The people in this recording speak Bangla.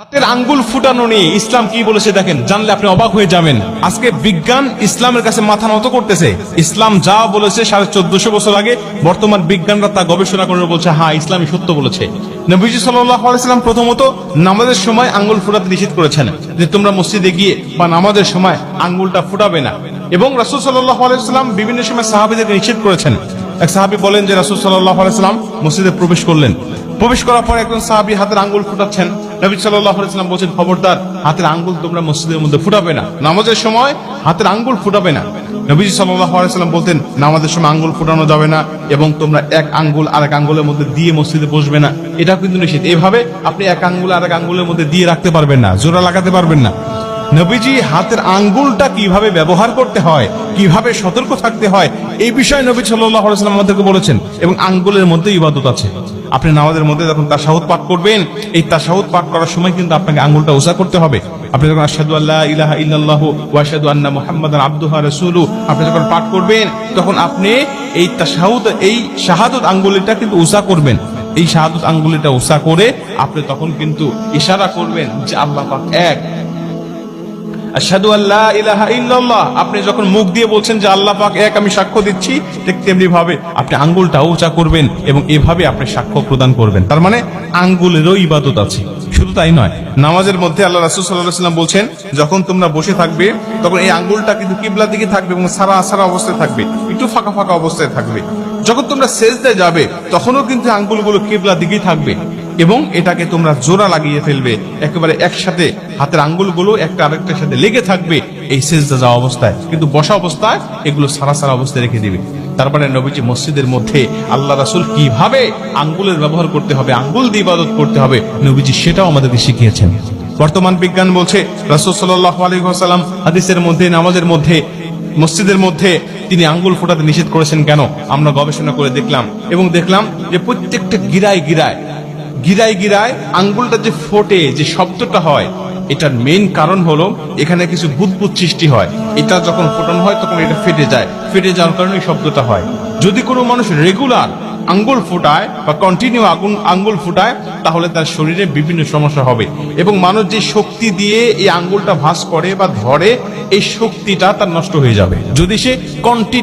হাতের আঙ্গুল ফুটানো নিয়ে ইসলাম কি বলেছে দেখেন, জানলে আপনি অবাক হয়ে যাবেন। আজকে বিজ্ঞান ইসলামের কাছে মাথা নত করতেছে। ইসলাম যা বলেছে সাড়ে চোদ্দশো বছর আগে, বর্তমান বিজ্ঞানরা তা গবেষণা করে বলছে হ্যাঁ ইসলামই সত্য বলেছে। নবীজি সাল্লাম প্রথমত নামাজের সময় আঙ্গুল ফুটাতে নিষেধ করেছেন যে তোমরা মসজিদে গিয়ে বা নামাজের সময় আঙ্গুলটা ফুটাবে না। এবং রাসুল আলাইসাল্লাম বিভিন্ন সময় সাহাবিদেরকে নিষেধ করেছেন। এক সাহাবি বলেন যে রাসুল সাল্লাহ আলাইসাল্লাম মসজিদে প্রবেশ করলেন। প্রবেশ করার পর একজন সাহাবি হাতের আঙ্গুল ফুটাচ্ছেন। নবী আলাইসাল্লাম বলছেন, খবরদার, হাতের আঙ্গুল তোমরা মসজিদের মধ্যে ফুটাবে না। নামাজের সময় হাতের আঙ্গুল ফুটাবে না। নবীজি আলাইসাল্লাম বলতেন, নামাজের সময় আঙ্গুল ফুটানো যাবে না এবং তোমরা এক আঙ্গুল আর এক আঙ্গুলের মধ্যে দিয়ে মসজিদে বসবে না। এটা কিন্তু নিষেধ। এভাবে আপনি এক আঙ্গুল আর এক আঙ্গুলের মধ্যে দিয়ে রাখতে পারবেন না, জোড়া লাগাতে পারবেন না। নবীজি, হাতের আঙ্গুলটা কীভাবে ব্যবহার করতে হয়, কীভাবে সতর্ক থাকতে হয়, এই বিষয়ে নবী সাল্লাহ আমাদেরকে বলেছেন এবং আঙ্গুলের মধ্যে ইবাদত আছে। আপনি নামাজের মধ্যে যখন তাসাহুদ পাঠ করবেন, এই তাসাহুদ পাঠ করার সময় কিন্তু আপনাকে আঙ্গুলটা উষা করতে হবে। আপনি যখন আশহাদু আল্লাহ ইলাহা ইল্লাল্লাহু ওয়া আশহাদু আন্না মুহাম্মাদান আবদুহু ওয়া রাসূলুহু, আপনি যখন পাঠ করবেন, তখন আপনি এই তাসাহুদ এই শাহাদত আঙ্গুলিটা কিন্তু উষা করবেন। এই শাহাদত আঙ্গুলিটা উষা করে আপনি তখন কিন্তু ইশারা করবেন যে আল্লাহ পাক এক আল্লাহ ইলাহা ইল্লাল্লাহ। আপনি যখন মুখ দিয়ে বলছেন যে আল্লাহ পাক এক আমি সাক্ষ্য দিচ্ছি, ঠিক তেমনি ভাবে আপনি আঙ্গুলটা উঁচা করবেন এবং এভাবে আপনি সাক্ষ্য প্রদান করবেন। তার মানে আঙ্গুলেরও ইবাদত আছে। শুধু তাই নয়, নামাজের মধ্যে আল্লাহ রাসূল আলাইহি সাল্লাম বলছেন, যখন তোমরা বসে থাকবে, তখন এই আঙ্গুলটা কিন্তু কিবলার দিকে থাকবে এবং সারা সারা অবস্থায় থাকবে, একটু ফাঁকা ফাঁকা অবস্থায় থাকবে। যখন তোমরা সেজদায় যাবে, তখনও কিন্তু আঙ্গুলগুলো কিবলার দিকেই থাকবে। এবং এটাকে তোমরা জোড়া লাগিয়ে ফেলবে। একেবারে একসাথে হাতের আঙ্গুলগুলো একটা আরেকটার সাথে লেগে থাকবে এই সেজদা যাওয়া অবস্থায়। কিন্তু বসা অবস্থায় এগুলো সারা সারা অবস্থায় রেখে দিবে। তারপরে নবীজি মসজিদের মধ্যে আল্লাহ রাসুল কীভাবে আঙ্গুলের ব্যবহার করতে হবে, আঙ্গুল দিয়ে ইবাদত করতে হবে, নবীজি সেটাও আমাদেরকে শিখিয়েছেন। বর্তমান বিজ্ঞান বলছে, রাসুল সাল্লাহ হাদিসের মধ্যে, নামাজের মধ্যে, মসজিদের মধ্যে তিনি আঙ্গুল ফোটাতে নিষেধ করেছেন কেন? আমরা গবেষণা করে দেখলাম এবং দেখলাম যে প্রত্যেকটা গিরায় গিরায় গিরায় গিরায় আঙ্গুলটা যে ফোটে, যে শব্দটা হয়, এটার মেইন কারণ হলো এখানে কিছু বুদবুদ সৃষ্টি হয়। এটা যখন ফোটানো হয়, তখন এটা ফেটে যায়। ফেটে যাওয়ার কারণে শব্দটা হয়। যদি কোনো মানুষ রেগুলার আঙ্গুল ফুটায় বা কন্টিনিউ আগুন, আঙ্গুল ফুটায়, তাহলে তার শরীরে বিভিন্ন সমস্যা হবে। এবং মানুষ যে শক্তি দিয়ে এই আঙ্গুলটা ভাঁজ করে বা ধরে, এই শক্তিটা তার নষ্ট হয়ে যাবে। যদি সে কন্টিনিউ